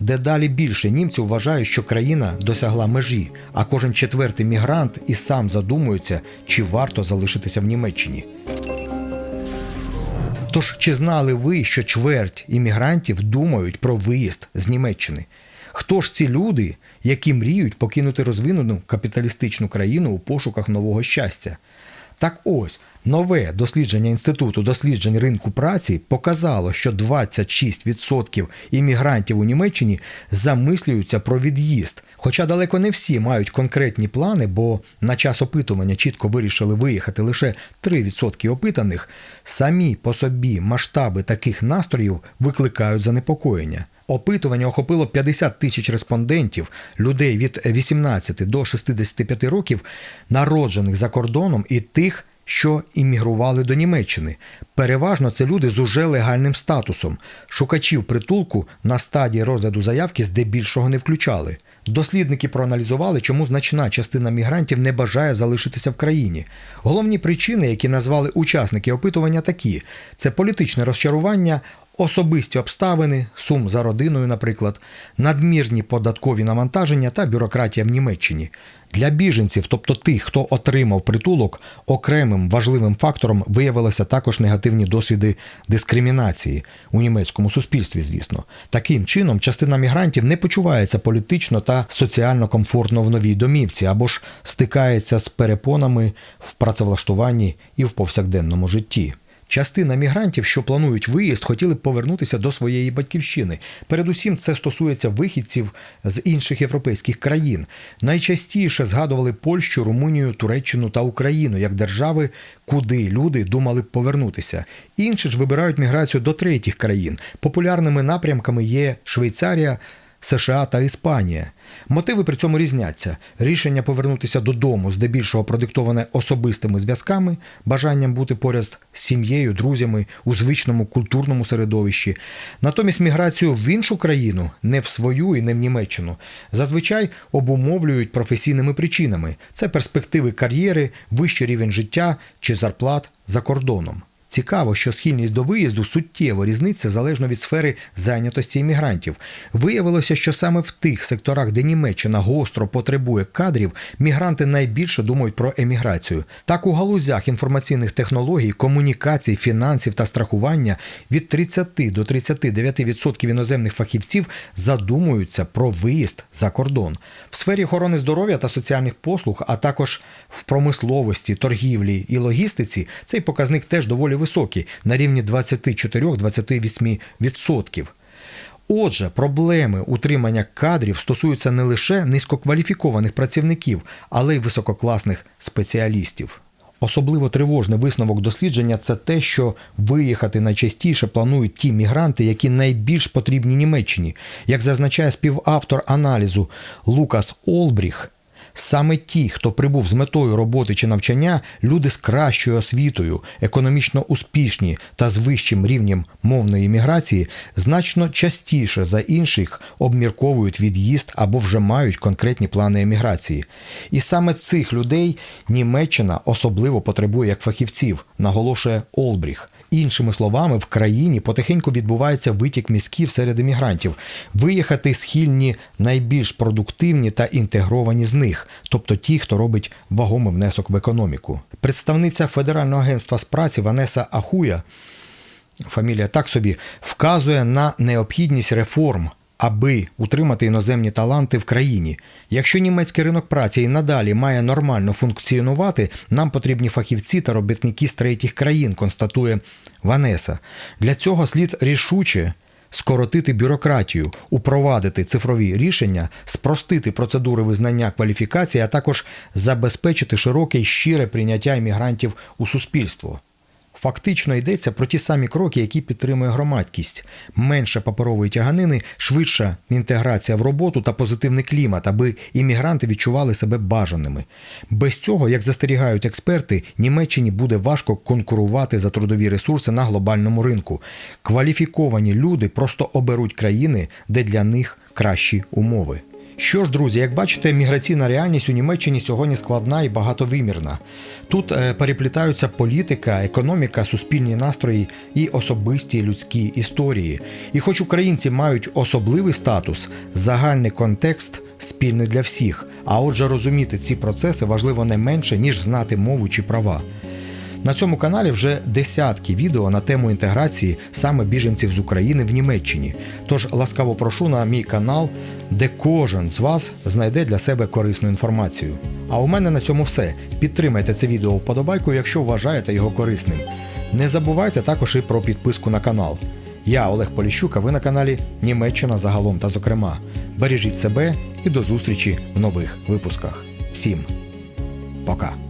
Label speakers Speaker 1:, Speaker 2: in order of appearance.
Speaker 1: Дедалі більше німців вважають, що країна досягла межі, а кожен четвертий мігрант і сам задумується, чи варто залишитися в Німеччині. Тож чи знали ви, що чверть іммігрантів думають про виїзд з Німеччини? Хто ж ці люди, які мріють покинути розвинену капіталістичну країну у пошуках нового щастя? Так ось нове дослідження інституту досліджень ринку праці показало, що 26% іммігрантів у Німеччині замислюються про від'їзд. Хоча далеко не всі мають конкретні плани, бо на час опитування чітко вирішили виїхати лише 3% опитаних, самі по собі масштаби таких настроїв викликають занепокоєння. Опитування охопило 50 тисяч респондентів, людей від 18 до 65 років, народжених за кордоном і тих, що іммігрували до Німеччини. Переважно це люди з уже легальним статусом. Шукачів притулку на стадії розгляду заявки здебільшого не включали. Дослідники проаналізували, чому значна частина мігрантів не бажає залишитися в країні. Головні причини, які назвали учасники опитування, такі: це політичне розчарування, особисті обставини, сум за родиною, наприклад, надмірні податкові навантаження та бюрократія в Німеччині. Для біженців, тобто тих, хто отримав притулок, окремим важливим фактором виявилися також негативні досвіди дискримінації у німецькому суспільстві. Звісно, таким чином частина мігрантів не почувається політично та соціально комфортно в новій домівці або ж стикається з перепонами в працевлаштуванні і в повсякденному житті. Частина мігрантів, що планують виїзд, хотіли б повернутися до своєї батьківщини. Передусім, це стосується вихідців з інших європейських країн. Найчастіше згадували Польщу, Румунію, Туреччину та Україну як держави, куди люди думали б повернутися. Інші ж вибирають міграцію до третіх країн. Популярними напрямками є Швейцарія. США та Іспанія. Мотиви при цьому різняться. Рішення повернутися додому здебільшого продиктоване особистими зв'язками, бажанням бути поряд з сім'єю, друзями у звичному культурному середовищі. Натомість міграцію в іншу країну, не в свою і не в Німеччину, зазвичай обумовлюють професійними причинами: це перспективи кар'єри, вищий рівень життя чи зарплат за кордоном. Цікаво, що схильність до виїзду суттєво різниця залежно від сфери зайнятості іммігрантів. Виявилося, що саме в тих секторах, де Німеччина гостро потребує кадрів, мігранти найбільше думають про еміграцію. Так у галузях інформаційних технологій, комунікацій, фінансів та страхування від 30 до 39% іноземних фахівців задумуються про виїзд за кордон. В сфері охорони здоров'я та соціальних послуг, а також в промисловості, торгівлі і логістиці, цей показник теж доволі високий на рівні 24-28%. Отже, проблеми утримання кадрів стосуються не лише низькокваліфікованих працівників, але й висококласних спеціалістів. Особливо тривожний висновок дослідження це те, що виїхати найчастіше планують ті мігранти, які найбільш потрібні Німеччині. Як зазначає співавтор аналізу Лукас Олбріх, Саме ті, хто прибув з метою роботи чи навчання, люди з кращою освітою, економічно успішні та з вищим рівнем мовної міграції, значно частіше за інших обмірковують від'їзд або вже мають конкретні плани еміграції. І саме цих людей Німеччина особливо потребує як фахівців, наголошує Олбріх. Іншими словами, в країні потихеньку відбувається витік мізків серед емігрантів. Виїхати схильні найбільш продуктивні та інтегровані з них, тобто ті, хто робить вагомий внесок в економіку. Представниця Федерального агентства з праці Ванеса Ахуя, фамілія так собі, вказує на необхідність реформ. Аби утримати іноземні таланти в країні. Якщо німецький ринок праці і надалі має нормально функціонувати, нам потрібні фахівці та робітники з третіх країн, констатує Ванеса. Для цього слід рішуче скоротити бюрократію, упровадити цифрові рішення, спростити процедури визнання кваліфікації, а також забезпечити широке й щире прийняття іммігрантів у суспільство. Фактично йдеться про ті самі кроки, які підтримує громадськість: менше паперової тяганини, швидша інтеграція в роботу та позитивний клімат, аби іммігранти відчували себе бажаними. Без цього, як застерігають експерти, Німеччині буде важко конкурувати за трудові ресурси на глобальному ринку. Кваліфіковані люди просто оберуть країни, де для них кращі умови. Що ж, друзі, як бачите, міграційна реальність у Німеччині сьогодні складна і багатовимірна. Тут е, переплітаються політика, економіка, суспільні настрої і особисті людські історії. І хоч українці мають особливий статус, загальний контекст спільний для всіх. А отже, розуміти ці процеси важливо не менше, ніж знати мову чи права. На цьому каналі вже десятки відео на тему інтеграції саме біженців з України в Німеччині. Тож ласкаво прошу на мій канал, де кожен з вас знайде для себе корисну інформацію. А у мене на цьому все. Підтримайте це відео вподобайкою, якщо вважаєте його корисним. Не забувайте також і про підписку на канал. Я Олег Поліщук, а ви на каналі Німеччина загалом та зокрема. Бережіть себе і до зустрічі в нових випусках. Всім пока!